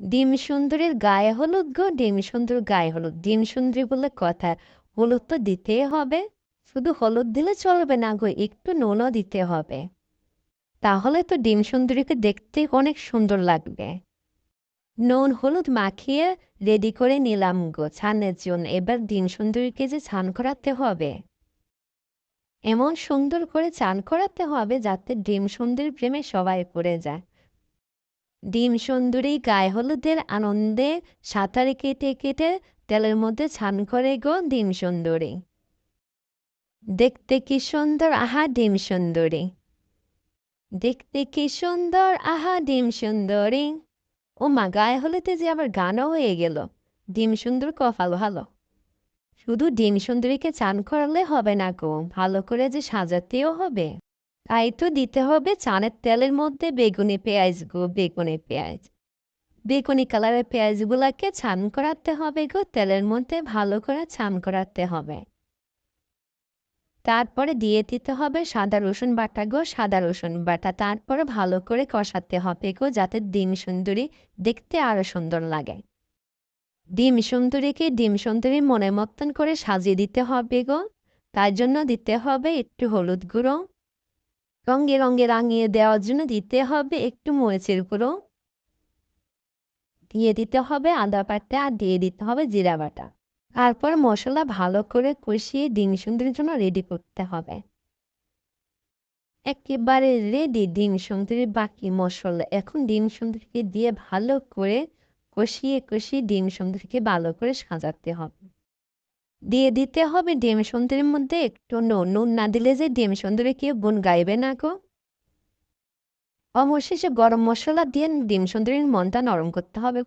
ডিম সুন্দরীর গায়ে হলুদ গো, ডিম সুন্দর গায়ে হলুদ। ডিম সুন্দরী বলে কথা, হলুদ তো দিতেই হবে। শুধু হলুদ দিলে চলবে না গো, একটু নুনও দিতে হবে। তাহলে তো ডিম সুন্দরীকে দেখতে অনেক সুন্দর লাগবে। নুন হলুদ মাখিয়ে রেডি করে নিলাম গো, ছানের জন্য। এবার ডিম সুন্দরীকে যে ছান করাতে হবে। এমন সুন্দর করে চান করাতে হবে যাতে ডিম সুন্দরীর প্রেমে সবাই পড়ে যায়। ডিম সুন্দরী, গায়ে হলুদের আনন্দে সাঁতারে কেটে কেটে তেলের মধ্যে ছান করে গো ডিম সুন্দরী। দেখতে কি সুন্দর, আহা ডিম সুন্দরী। দেখতে কি সুন্দর, আহা ডিম সুন্দরী। ও মা, গায়ে হলুদে যে আবার গানও হয়ে গেল। ডিম সুন্দর কপাল ভালো। শুধু ডিম সুন্দরীকে চান করালে হবে না গো, ভালো করে যে সাজাতেও হবে। তাই তো দিতে হবে চানের তেলের মধ্যে বেগুনি পেঁয়াজ গো, বেগুনি পেঁয়াজ। বেগুনি কালারের পেঁয়াজগুলাকে ছান করাতে হবে গো, তেলের মধ্যে ভালো করে ছান করাতে হবে। তারপরে দিয়ে দিতে হবে সাদা রসুন বাটা গো, সাদা রসুন বাটা তারপরে ভালো করে কষাতে হবে গো, যাতে ডিম সুন্দরী দেখতে আরও সুন্দর লাগে। ডিম সুন্দরীকে ডিম সুন্দরী মনের মতন করে সাজিয়ে দিতে হবে গো। তার জন্য দিতে হবে একটু হলুদ গুঁড়ো রঙে রঙে রাঙিয়ে দেওয়ার জন্য দিতে হবে একটু মরিচের গুঁড়ো। দিয়ে দিতে হবে আদা বাটা, আর দিয়ে দিতে হবে জিরা বাটা। তারপর মশলা ভালো করে কষিয়ে ডিম সুন্দরীর জন্য রেডি করতে হবে। একেবারে রেডি ডিম সুন্দরীর বাকি মশলা। এখন ডিম সুন্দরীকে দিয়ে ভালো করে কষিয়ে কষিয়ে ডিম সুন্দরীকে ভালো করে সাজাতে হবে। দিয়ে দিতে হবে ডিম সুন্দরীর মধ্যে। একটু নুন নুন না দিলে যে ডিম সুন্দরী কেউ বোন গাইবে না গো? অবশেষে গরম মশলা দিয়ে ডিম সুন্দরীর মনটা নরম করতে হবে।